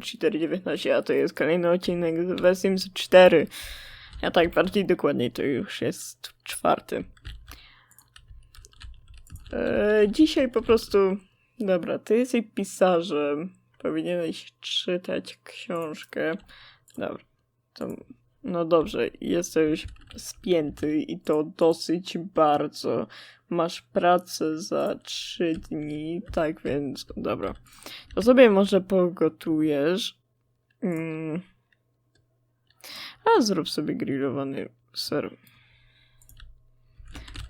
419, a to jest kolejny odcinek z The Sims 4. A tak bardziej dokładniej to już jest czwarty. E, dzisiaj po prostu. Dobra, ty jesteś pisarzem. Powinieneś czytać książkę. Dobra. To, no dobrze, jesteś spięty i to dosyć bardzo. Masz pracę za trzy dni, tak więc dobra. To sobie może pogotujesz. Mm. A zrób sobie grillowany ser.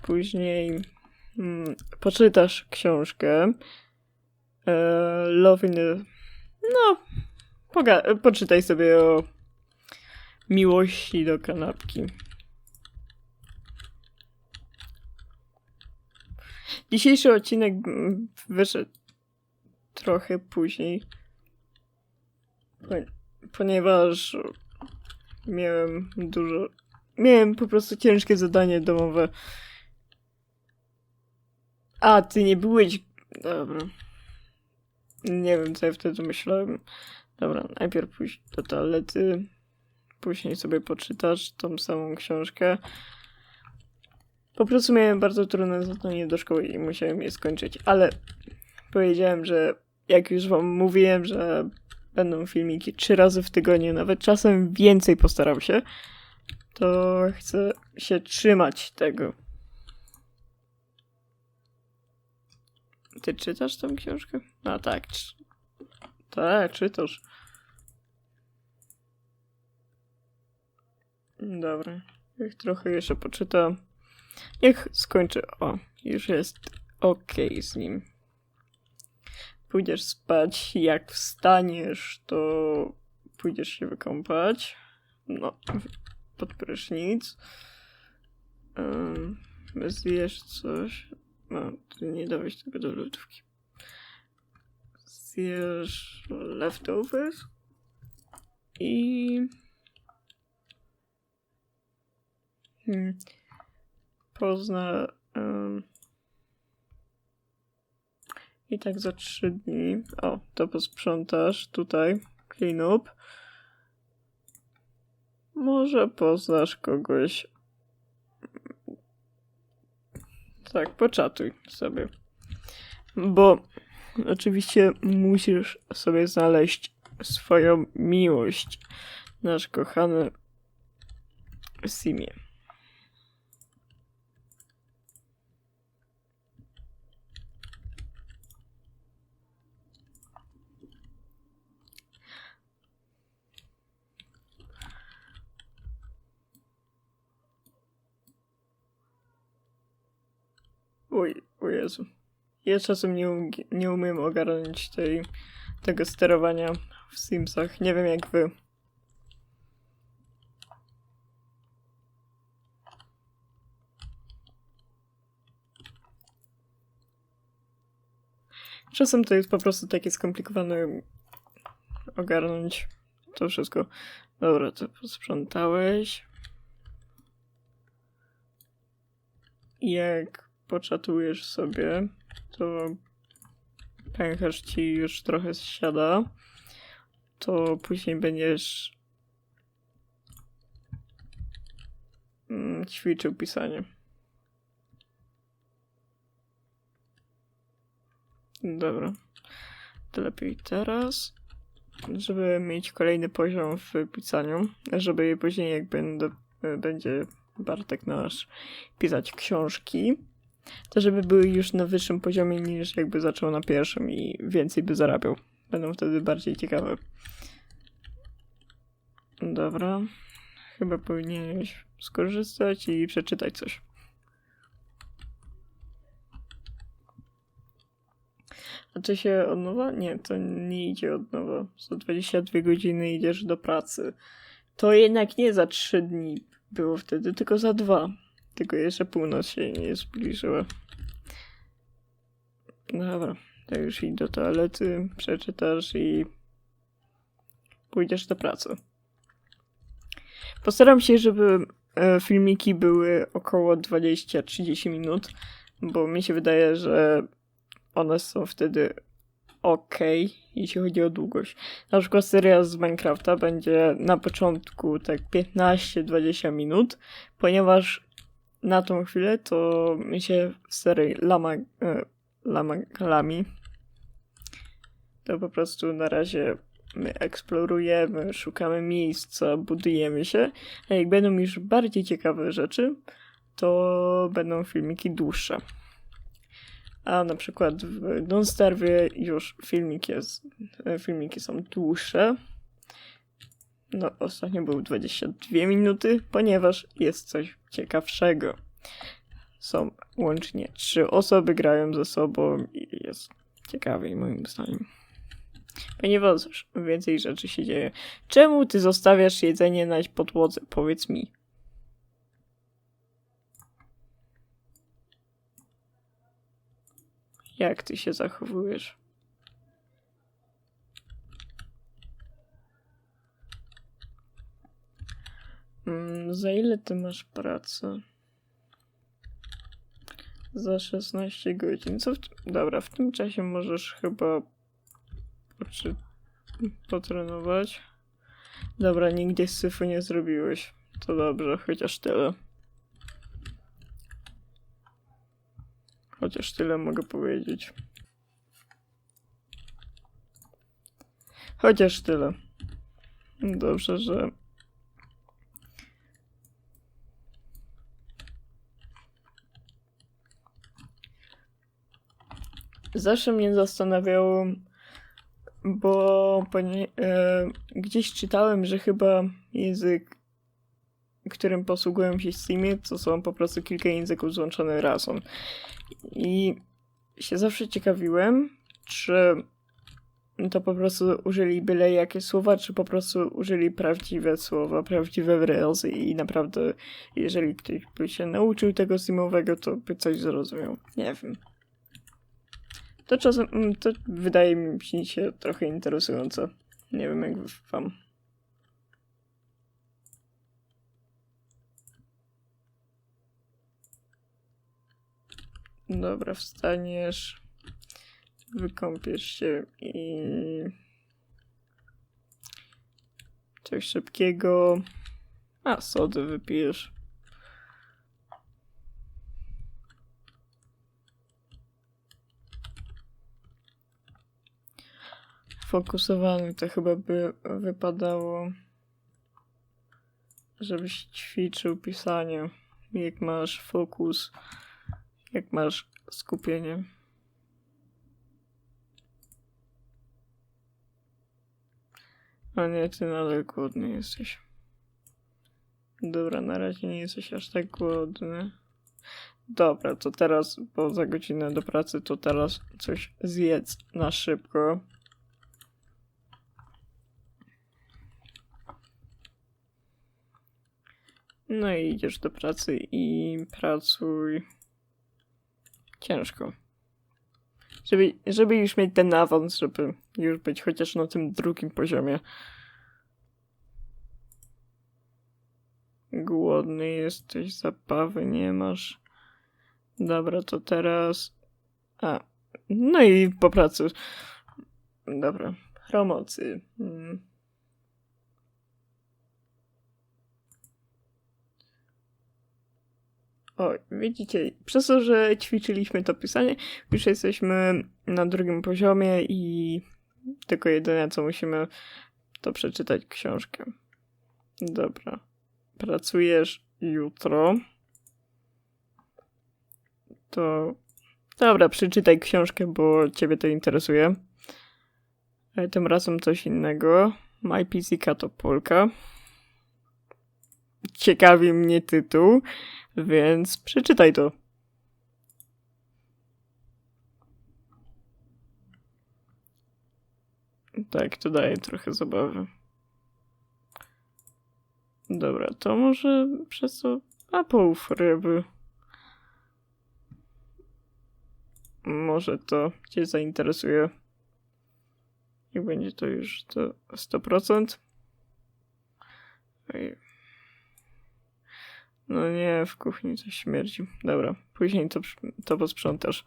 Później mm, poczytasz książkę. E, Love in the... No, poczytaj sobie o miłości do kanapki. Dzisiejszy odcinek wyszedł trochę później, po- ponieważ miałem dużo. Miałem po prostu ciężkie zadanie domowe. A, ty nie byłeś. Dobra. Nie wiem, co ja wtedy myślałem. Dobra, najpierw pójść do toalety. Później sobie poczytasz tą samą książkę. Po prostu miałem bardzo trudne zadanie do szkoły i musiałem je skończyć, ale powiedziałem, że jak już wam mówiłem, że będą filmiki trzy razy w tygodniu, nawet czasem więcej postaram się, to chcę się trzymać tego. Ty czytasz tą książkę? A tak. czy- Tak, czytasz. Dobra. Niech trochę jeszcze poczytam. Niech skończę. O, już jest okej z nim. Pójdziesz spać. Jak wstaniesz, to pójdziesz się wykąpać. No, pod prysznic. Um, zjesz coś. No, ty nie dałeś tego do lodówki. Zjesz leftovers. I... Hmm. Pozna... em, I tak za trzy dni. O, to posprzątasz tutaj. Clean up. Może poznasz kogoś. Tak, poczatuj sobie. Bo oczywiście musisz sobie znaleźć swoją miłość. Nasz kochany Simie. Oj, o Jezu. Ja czasem nie, nie umiem ogarnąć tej, tego sterowania w Simsach. Nie wiem jak wy. Czasem to jest po prostu takie skomplikowane ogarnąć to wszystko. Dobra, to posprzątałeś. Jak poczatujesz sobie, to pęcherz ci już trochę zsiada, to później będziesz mm, ćwiczył pisanie. Dobra. To lepiej teraz, żeby mieć kolejny poziom w pisaniu, żeby później jak będę, będzie Bartek nasz pisać książki, to żeby były już na wyższym poziomie niż jakby zaczął na pierwszym i więcej by zarabiał. Będą wtedy bardziej ciekawe. Dobra. Chyba powinieneś skorzystać i przeczytać coś. A czy się od nowa? Nie, to nie idzie od nowa. Za 22 godziny idziesz do pracy. To jednak nie za 3 dni było wtedy, tylko za dwa. Tylko jeszcze północ się nie zbliżyła. Dobra, to już idź do toalety, przeczytasz i pójdziesz do pracy. Postaram się, żeby e, filmiki były około 20-30 minut, bo mi się wydaje, że one są wtedy ok, jeśli chodzi o długość. Na przykład seria z Minecrafta będzie na początku tak 15-20 minut, ponieważ na tą chwilę to my się w serii Lama, e, Lama to po prostu na razie my eksplorujemy, szukamy miejsca, budujemy się, a jak będą już bardziej ciekawe rzeczy, to będą filmiki dłuższe. A na przykład w Donstarwie już filmik jest, filmiki są dłuższe. No, ostatnio był 22 minuty, ponieważ jest coś ciekawszego. Są łącznie trzy osoby, grają ze sobą i jest ciekawiej moim zdaniem. Ponieważ więcej rzeczy się dzieje. Czemu ty zostawiasz jedzenie na podłodze? Powiedz mi. Jak ty się zachowujesz? Mm, za ile ty masz pracę? Za 16 godzin. Co w. Dobra, w tym czasie możesz chyba poczy... potrenować. Dobra, nigdzie syfu nie zrobiłeś. To dobrze, chociaż tyle. Chociaż tyle mogę powiedzieć. Chociaż tyle. Dobrze, że. Zawsze mnie zastanawiało, bo ponie, e, gdzieś czytałem, że chyba język, którym posługują się Steamie, to są po prostu kilka języków złączone razem. I się zawsze ciekawiłem, czy to po prostu użyli byle jakie słowa, czy po prostu użyli prawdziwe słowa, prawdziwe wyrazy i naprawdę, jeżeli ktoś by się nauczył tego simowego, to by coś zrozumiał. Nie wiem. To czasem, mm, to wydaje mi się trochę interesujące. Nie wiem jak wam. Dobra, wstaniesz, wykąpiesz się i coś szybkiego. A, sody wypijesz. Fokusowany to chyba by wypadało, żebyś ćwiczył pisanie. Jak masz fokus, jak masz skupienie. A nie, ty nadal głodny jesteś. Dobra, na razie nie jesteś aż tak głodny. Dobra, to teraz, bo za godzinę do pracy, to teraz coś zjedz na szybko. No i idziesz do pracy i pracuj ciężko. Żeby, żeby już mieć ten awans, żeby już być chociaż na tym drugim poziomie. Głodny jesteś, zabawy nie masz. Dobra, to teraz. A, no i po pracy. Dobra, promocy. Mm. O, widzicie, przez to, że ćwiczyliśmy to pisanie, już jesteśmy na drugim poziomie i tylko jedyne, co musimy, to przeczytać książkę. Dobra. Pracujesz jutro. To. Dobra, przeczytaj książkę, bo ciebie to interesuje. Ale tym razem coś innego. My PC to Polka. Ciekawi mnie tytuł. Więc przeczytaj to. Tak, to daje trochę zabawy. Dobra, to może przez to a połów ryby. Może to cię zainteresuje. I będzie to już to 100%. Oj. No nie, w kuchni coś śmierdzi. Dobra, później to, to posprzątasz.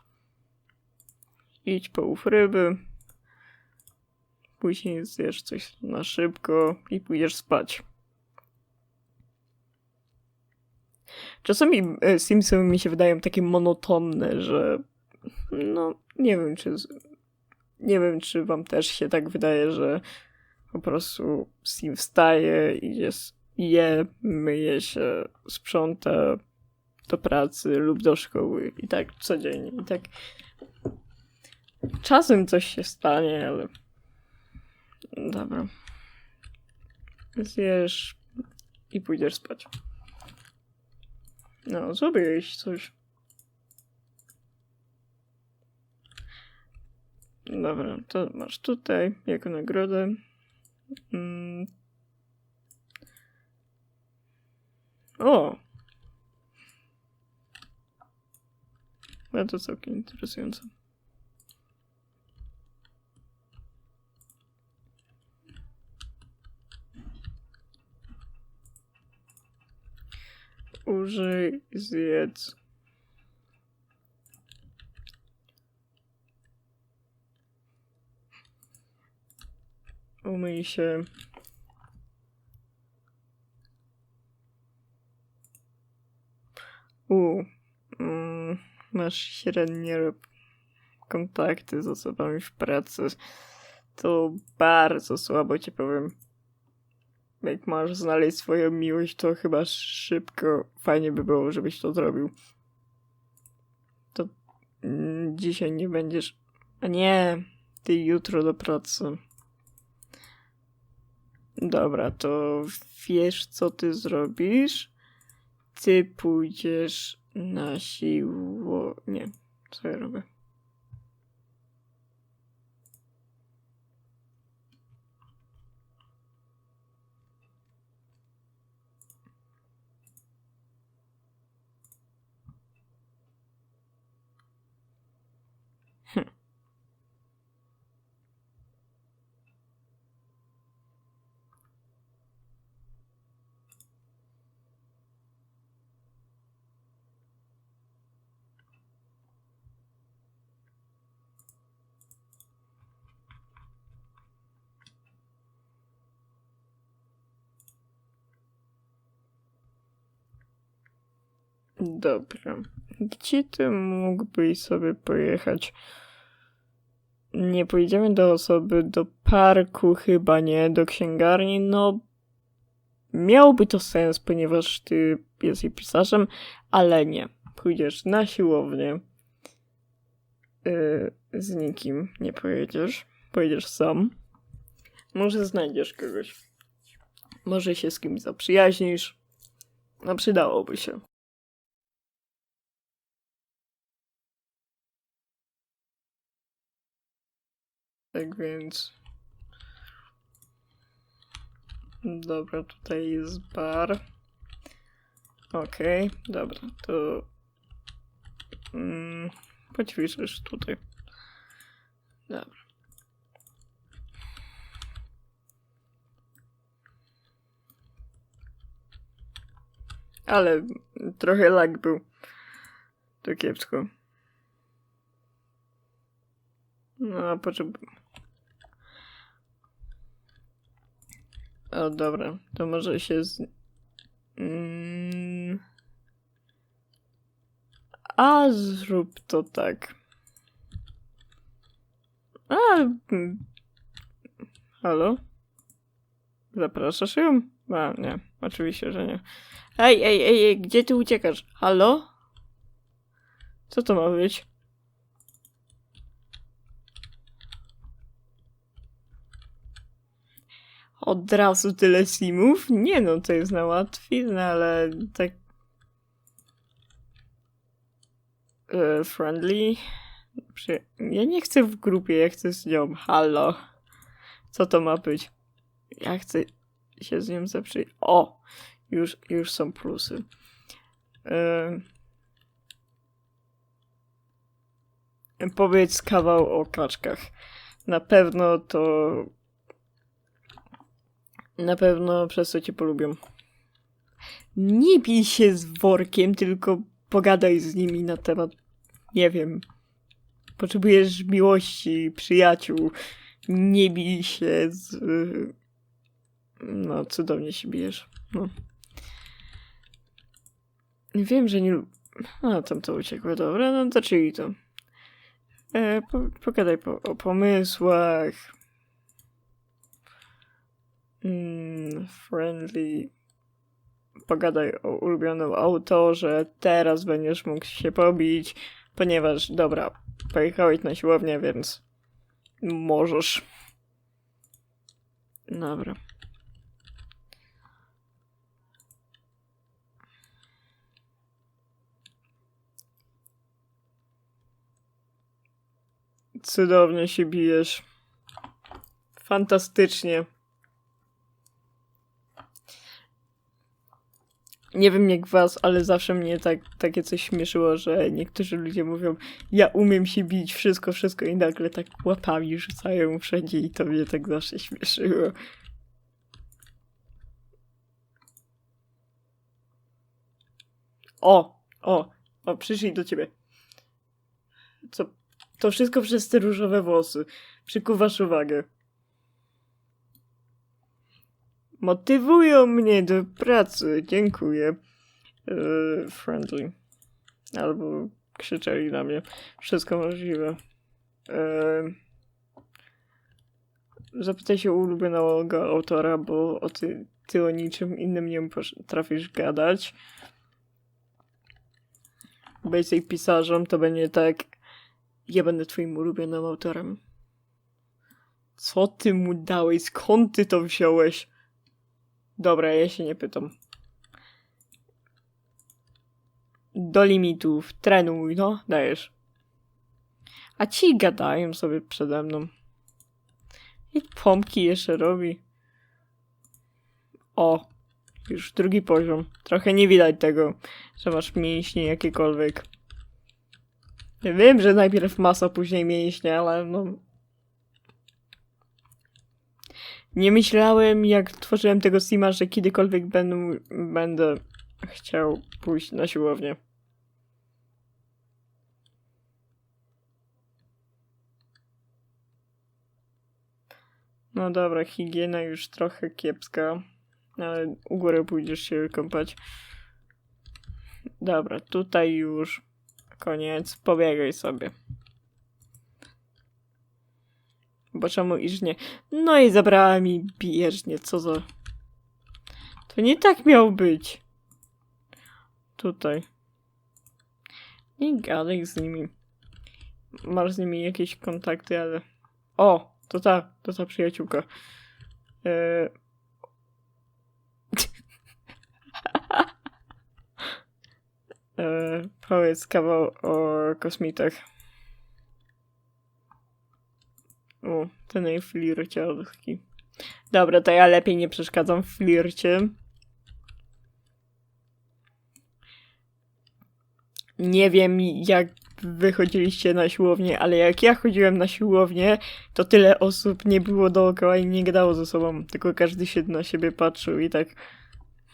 Idź połów ryby. później zjesz coś na szybko i pójdziesz spać. Czasami e, Simsy mi się wydają takie monotonne, że no nie wiem czy nie wiem czy wam też się tak wydaje, że po prostu Sim wstaje, idzie, je, myje się, sprząta do pracy lub do szkoły i tak codziennie i tak czasem coś się stanie, ale dobra. Zjesz i pójdziesz spać. No, zrobiłeś coś. Dobra, to masz tutaj jako nagrodę. Mm. O! No to całkiem interesujące. Użyj, zjedz. Umyj się. U, mm, masz średnie kontakty z osobami w pracy. To bardzo słabo ci powiem. Jak masz znaleźć swoją miłość, to chyba szybko fajnie by było, żebyś to zrobił. To mm, dzisiaj nie będziesz. A nie, ty jutro do pracy. Dobra, to wiesz, co ty zrobisz? Ty pójdziesz na siło. Nie, co ja robię? Dobra. Gdzie ty mógłbyś sobie pojechać? Nie pojedziemy do osoby, do parku chyba nie, do księgarni, no miałoby to sens, ponieważ ty jesteś pisarzem, ale nie. Pójdziesz na siłownię. Yy, z nikim nie pojedziesz. Pojedziesz sam. Może znajdziesz kogoś. Może się z kimś zaprzyjaźnisz. No przydałoby się. Tak więc. Dobra, tutaj jest bar. Okej, dobra, to. Mm, poćwiczysz tutaj. Dobra. Ale trochę lag był. To kiepsko. No, potrzebuję. O, dobra, to może się z... Mm... A zrób to tak. A... mm. Halo? Zapraszasz ją? A, nie, oczywiście, że nie. Ej, ej, ej, ej, gdzie ty uciekasz? Halo? Co to ma być? Od razu tyle simów? Nie no, to jest na łatwiznę, ale tak... E, friendly? Ja nie chcę w grupie, ja chcę z nią. Halo. Co to ma być? Ja chcę się z nią zaprzyjaźnić. O! Już, już są plusy. E... Powiedz kawał o kaczkach. Na pewno to na pewno przez to cię polubią. Nie bij się z workiem, tylko pogadaj z nimi na temat, nie wiem, potrzebujesz miłości, przyjaciół, Nie bij się z... No, cudownie się bijesz. No. Wiem, że nie... A, tam to uciekło. Dobra, no to czyli to. E, po, pogadaj po, o pomysłach. Mm, friendly. Pogadaj o ulubionym autorze. Teraz będziesz mógł się pobić, ponieważ, dobra, pojechałeś na siłownię, więc możesz. Dobra. Cudownie się bijesz. Fantastycznie. Nie wiem jak was, ale zawsze mnie tak, takie coś śmieszyło, że niektórzy ludzie mówią ja umiem się bić, wszystko, wszystko i nagle tak łapami rzucają wszędzie i to mnie tak zawsze śmieszyło. O, o, o, przyszli do ciebie. Co? To wszystko przez te różowe włosy. Przykuwasz uwagę. Motywują mnie do pracy. Dziękuję. Yy, friendly. Albo krzyczeli na mnie. Wszystko możliwe. Yy, zapytaj się ulubionego autora, bo o ty, ty o niczym innym nie potrafisz gadać. Jesteś pisarzem, to będzie tak. Ja będę twoim ulubionym autorem. Co ty mu dałeś? Skąd ty to wziąłeś? Dobra, ja się nie pytam. Do limitów. Trenuj, no, dajesz. A ci gadają sobie przede mną. I pompki jeszcze robi. O, już drugi poziom. Trochę nie widać tego, że masz mięśnie jakiekolwiek. Ja wiem, że najpierw masa, później mięśnie, ale no... Nie myślałem, jak tworzyłem tego sima, że kiedykolwiek będę, będę chciał pójść na siłownię. No dobra, higiena już trochę kiepska, ale u góry pójdziesz się kąpać. Dobra, tutaj już koniec, pobiegaj sobie. Bo czemu iż nie? No i zabrała mi bieżnie, co za... To nie tak miało być. Tutaj. Nie gadaj z nimi. Masz z nimi jakieś kontakty, ale... O! To ta, to ta przyjaciółka. Eee, powiedz kawał o kosmitach. Jej flirciarski. Dobra, to ja lepiej nie przeszkadzam w flircie. Nie wiem, jak wychodziliście na siłownię, ale jak ja chodziłem na siłownię, to tyle osób nie było dookoła i nie gadało ze sobą, tylko każdy się na siebie patrzył i tak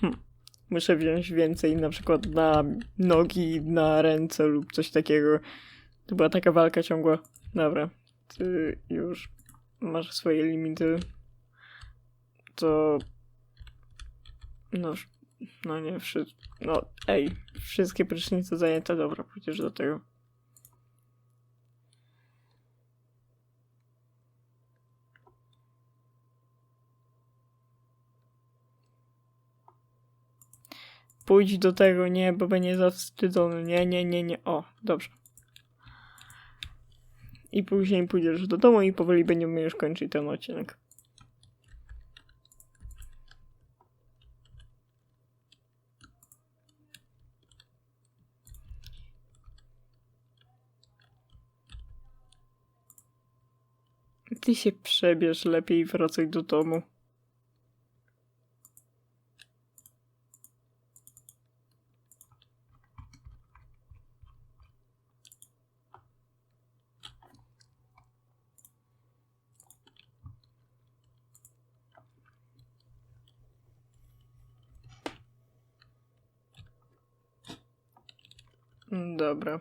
hm, muszę wziąć więcej na przykład na nogi, na ręce lub coś takiego. To była taka walka ciągła. Dobra, ty już masz swoje limity, to no, no nie, wszy... no ej, wszystkie prysznice zajęte, dobra, pójdziesz do tego. Pójdź do tego, nie, bo będzie zawstydzony. Nie, nie, nie, nie. O, dobrze. I później pójdziesz do domu i powoli będziemy już kończyć ten odcinek. Ty się przebierz lepiej i wracaj do domu. Dobra.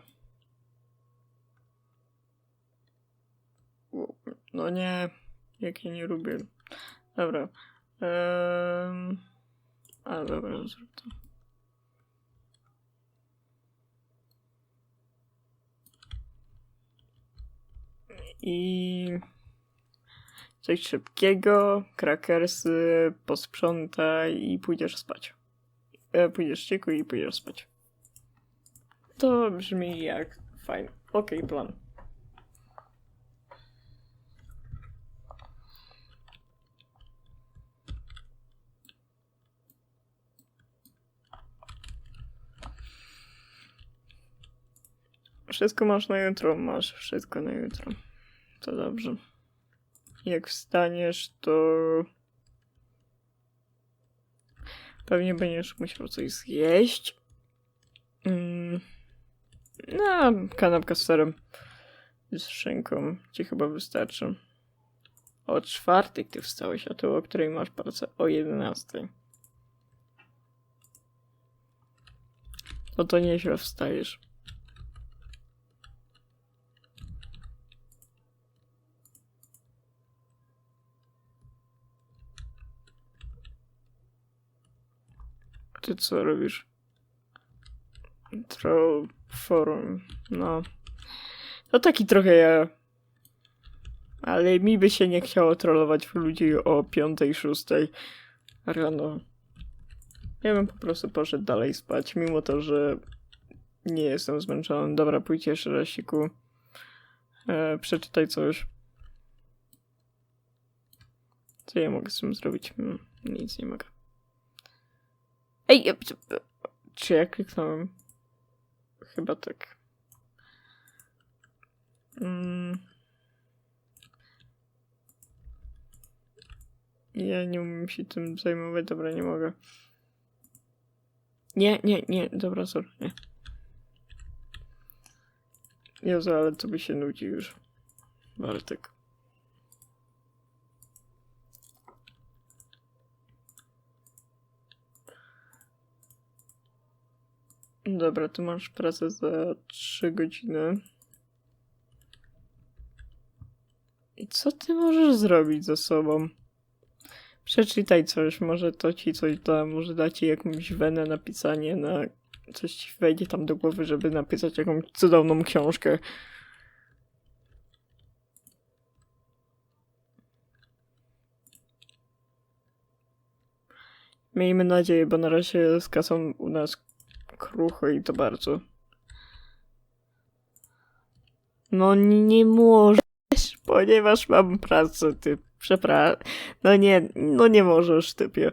U- No nie. Jak ja nie lubię. Dobra. Um... A, dobra, zrób to. I coś szybkiego, krakersy, posprzątaj i pójdziesz spać. E, pójdziesz ścieku i pójdziesz spać. To brzmi jak fajny. Okej, plan. Wszystko masz na jutro, masz wszystko na jutro. To dobrze. Jak wstaniesz, to pewnie będziesz musiał coś zjeść. Mm. No, kanapka z serem z szynką ci chyba wystarczy. O czwartej ty wstałeś, a tu o której masz pracę? O jedenastej. No to nieźle wstajesz. Ty co robisz? Troll forum. No. To taki trochę ja. Ale mi by się nie chciało trollować ludzi o 5-6 rano. Ja bym po prostu poszedł dalej spać, mimo to, że nie jestem zmęczony. Dobra, pójdziesz, Rasiku. E, przeczytaj coś. Co ja mogę z tym zrobić? Hmm, nic nie mogę. Ej, czy ja kliknąłem? Chyba tak. Mm. Ja nie umiem się tym zajmować, dobra, nie mogę. Nie, nie, nie, dobra, sorry, nie. Jezu, ale to by się nudzi już. Bartek. Dobra, tu masz pracę za 3 godziny. I co ty możesz zrobić ze sobą? Przeczytaj coś, może to ci coś da, może da ci jakąś wenę na pisanie, na coś ci wejdzie tam do głowy, żeby napisać jakąś cudowną książkę. Miejmy nadzieję, bo na razie z kasą u nas krucho i to bardzo. No nie możesz, ponieważ mam pracę, ty. Przepraszam. No nie, no nie możesz, typie.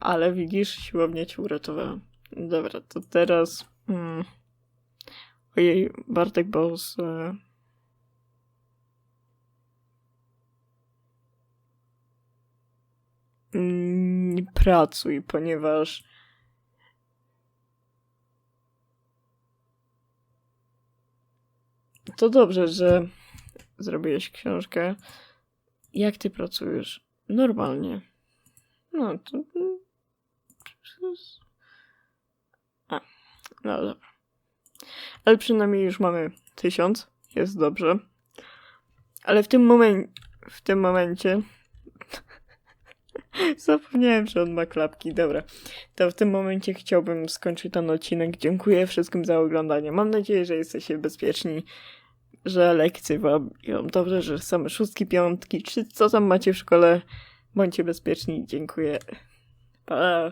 Ale widzisz, siłownia cię uratowała. Dobra, to teraz... Hmm. Ojej, Bartek Boss... E... Mm, pracuj, ponieważ... To dobrze, że zrobiłeś książkę. Jak ty pracujesz? Normalnie. No to. A, no dobra. Ale przynajmniej już mamy tysiąc. Jest dobrze. Ale w tym. W tym momencie. Zapomniałem, że on ma klapki. Dobra. To w tym momencie chciałbym skończyć ten odcinek. Dziękuję wszystkim za oglądanie. Mam nadzieję, że jesteście bezpieczni że lekcje wam idą dobrze, że same szóstki, piątki, czy co tam macie w szkole. Bądźcie bezpieczni. Dziękuję. Pa.